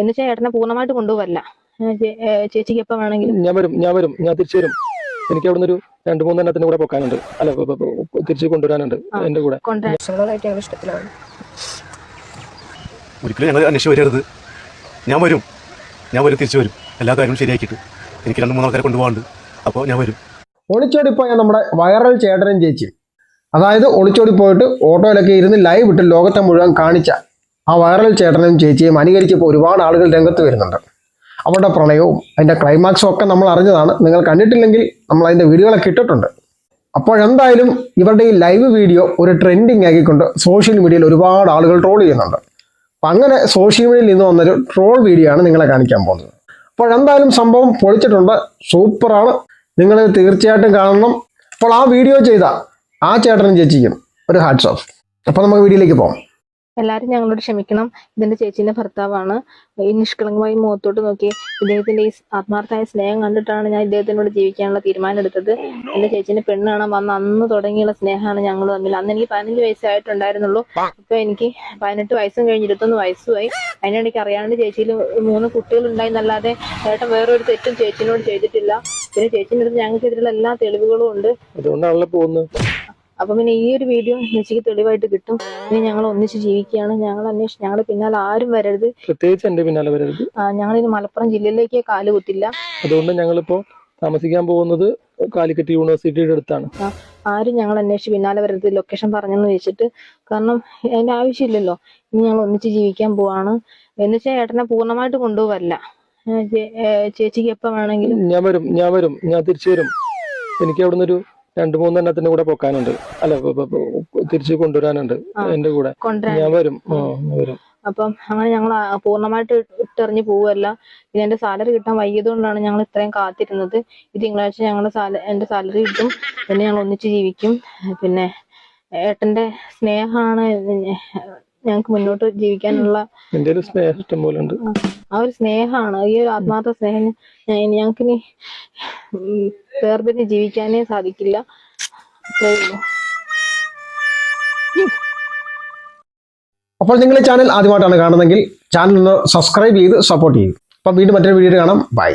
എന്ന് വെച്ചാൽ ഏട്ടനെ പൂർണമായിട്ട് കൊണ്ടുപോകല്ല ചേച്ചിക്ക് എപ്പോ വേണമെങ്കിലും. ഞാൻ വരും ഞാൻ വരും. ഞാൻ തിരിച്ചു വരും. എനിക്ക് അവിടെ ഒരു രണ്ട് മൂന്നെണ്ണത്തിന്റെ കൂടെ പൊക്കാനുണ്ട്. അല്ല തിരിച്ച് കൊണ്ടുവരാനുണ്ട് എന്റെ കൂടെ. ഒരിക്കലും ഞങ്ങൾ അന്വേഷിച്ച് വരരുത്. ഞാൻ വരും. ഞാൻ വരും തിരിച്ചു വരും. എല്ലാ കാര്യങ്ങളും ശരിയാക്കിയിട്ട്. എനിക്ക് രണ്ട് മൂന്നാൾക്കാരെ കൊണ്ടുപോകാണ്ട് അപ്പോൾ ഞാൻ വരും. ഒളിച്ചോടി ഒളിച്ചോടിപ്പോയ നമ്മുടെ വൈറൽ ചേട്ടനും ചേച്ചിയും. അതായത് ഒളിച്ചോടി പോയിട്ട് ഓട്ടോയിലൊക്കെ ഇരുന്ന് ലൈവ് ഇട്ട് ലോകത്തെ മുഴുവൻ കാണിച്ച ആ വൈറൽ ചേട്ടനും ചേച്ചിയും അനുകരിച്ചപ്പോൾ ഒരുപാട് ആളുകൾ രംഗത്ത് വരുന്നുണ്ട്. അവരുടെ പ്രണയവും അതിന്റെ ക്ലൈമാക്സും ഒക്കെ നമ്മൾ അറിഞ്ഞതാണ്. നിങ്ങൾ കണ്ടിട്ടില്ലെങ്കിൽ നമ്മൾ അതിന്റെ വീഡിയോകളൊക്കെ ഇട്ടിട്ടുണ്ട്. അപ്പോഴെന്തായാലും ഇവരുടെ ഈ ലൈവ് വീഡിയോ ഒരു ട്രെൻഡിങ് ആക്കിക്കൊണ്ട് സോഷ്യൽ മീഡിയയിൽ ഒരുപാട് ആളുകൾ ട്രോൾ ചെയ്യുന്നുണ്ട്. അപ്പം അങ്ങനെ സോഷ്യൽ മീഡിയയിൽ നിന്ന് വന്നൊരു ട്രോൾ വീഡിയോ ആണ് നിങ്ങളെ കാണിക്കാൻ പോകുന്നത്. അപ്പോഴെന്തായാലും സംഭവം പൊളിച്ചിട്ടുണ്ട്. സൂപ്പറാണ് നിങ്ങൾ തീർച്ചയായിട്ടും കാണണം. അപ്പോൾ ആ വീഡിയോ ചെയ്ത ആ ചേട്ടനും ചേച്ചിക്കും ഒരു ഹാറ്റ്സ് ഓഫ് അപ്പോൾ നമുക്ക് വീഡിയോയിലേക്ക് പോകാം. എല്ലാവരും ഞങ്ങളോട് ക്ഷമിക്കണം. ഇതിന്റെ ചേച്ചീന്റെ ഭർത്താവാണ്. ഈ നിഷ്കളങ്കമായി മുഖത്തോട്ട് നോക്കി ഇദ്ദേഹത്തിന്റെ ഈ ആത്മാർത്ഥമായ സ്നേഹം കണ്ടിട്ടാണ് ഞാൻ ഇദ്ദേഹത്തിനോട് ജീവിക്കാനുള്ള തീരുമാനം എടുത്തത്. എന്റെ ചേച്ചീന്റെ പെണ്ണാണ്. കാണാൻ വന്ന അന്ന് തുടങ്ങിയുള്ള സ്നേഹമാണ് ഞങ്ങൾ തമ്മിൽ. അന്ന് എനിക്ക് പതിനഞ്ച് വയസ്സായിട്ടുണ്ടായിരുന്നുള്ളൂ ഇപ്പൊ എനിക്ക് പതിനെട്ട് വയസ്സും കഴിഞ്ഞ് ഇരുപത്തൊന്ന് വയസ്സുമായി. അതിനിടയ്ക്ക് അറിയാണ്ട് ചേച്ചിയിൽ മൂന്ന് കുട്ടികൾ എന്നല്ലാതെ ഏട്ടൻ വേറൊരു തെറ്റും ചേച്ചിനോട് ചെയ്തിട്ടില്ല. പിന്നെ ചേച്ചിന്റെ അടുത്ത് ഞങ്ങൾക്കെതിരെയുള്ള എല്ലാ തെളിവുകളും ഉണ്ട്. അതുകൊണ്ടാണല്ലോ പോകുന്നത്. അപ്പൊ പിന്നെ ഈ ഒരു വീഡിയോ ചേച്ചിക്ക് തെളിവായിട്ട് കിട്ടും. ഇനി ഞങ്ങൾ ഒന്നിച്ച് ജീവിക്കുകയാണ്. ഞങ്ങൾ അന്വേഷിച്ച് ഞങ്ങൾ പിന്നാലെ ആരും വരരുത്. പ്രത്യേകിച്ച് എന്റെ പിന്നാലെ വരരുത്. ഞങ്ങൾ ഇനി മലപ്പുറം ജില്ലയിലേക്ക് കാൽ കുത്തില്ല. അതുകൊണ്ട് ഞങ്ങളിപ്പോ താമസിക്കാൻ പോകുന്നത് കാലിക്കറ്റ് യൂണിവേഴ്സിറ്റിയുടെ അടുത്താണ്. ആരും ഞങ്ങൾ അന്വേഷിച്ച് പിന്നാലെ വരരുത്. ലൊക്കേഷൻ പറഞ്ഞെന്ന് വെച്ചിട്ട്. കാരണം അതിന്റെ ആവശ്യമില്ലല്ലോ. ഇനി ഞങ്ങൾ ഒന്നിച്ച് ജീവിക്കാൻ പോവാണ്. എന്ന് വെച്ചാൽ ഏട്ടനെ പൂർണമായിട്ട് കൊണ്ടുപോകല്ല ചേച്ചിക്ക് എപ്പോ വേണമെങ്കിലും. ഞാൻ വരും. ഞാൻ വരും. ഞാൻ തിരിച്ചു വരും. എനിക്ക് അവിടുന്ന് ഒരു രണ്ട് മൂന്നെണ്ണത്തിന്റെ കൂടെ പൊക്കാനുണ്ട്. അല്ല തിരിച്ച് കൊണ്ടുവരാനുണ്ട്. എന്റെ കൂടെ. ഞാൻ വരും. വരും. അപ്പം അങ്ങനെ ഞങ്ങൾ പൂർണമായിട്ട് ഇട്ടെറിഞ്ഞ് പോവുമല്ല ഇത് എന്റെ സാലറി കിട്ടാൻ വൈകിയതുകൊണ്ടാണ് ഞങ്ങൾ ഇത്രയും കാത്തിരുന്നത്. ഈ തിങ്കളാഴ്ച ഞങ്ങളുടെ സാല എന്റെ സാലറി കിട്ടും. പിന്നെ ഞങ്ങൾ ഒന്നിച്ച് ജീവിക്കും. പിന്നെ ഏട്ടന്റെ സ്നേഹമാണ് ഞങ്ങൾക്ക് മുന്നോട്ട് ജീവിക്കാനുള്ള എന്റെ ഒരു സ്നേഹം ഇഷ്ടം പോലെ ഉണ്ട് ആ ഒരു സ്നേഹമാണ് ഈ ഒരു ആത്മാർത്ഥ സ്നേഹം ഞങ്ങൾക്ക് ഇനി വേർപിരിഞ്ഞ് ജീവിക്കാനേ സാധിക്കില്ല. അത്രേ ഉള്ളൂ. അപ്പോൾ നിങ്ങൾ ഈ ചാനൽ ആദ്യമായിട്ടാണ് കാണുന്നതെങ്കിൽ ചാനൽ ഒന്ന് സബ്സ്ക്രൈബ് ചെയ്ത് സപ്പോർട്ട് ചെയ്യും. അപ്പം വീണ്ടും മറ്റൊരു വീഡിയോ കാണാം. ബൈ.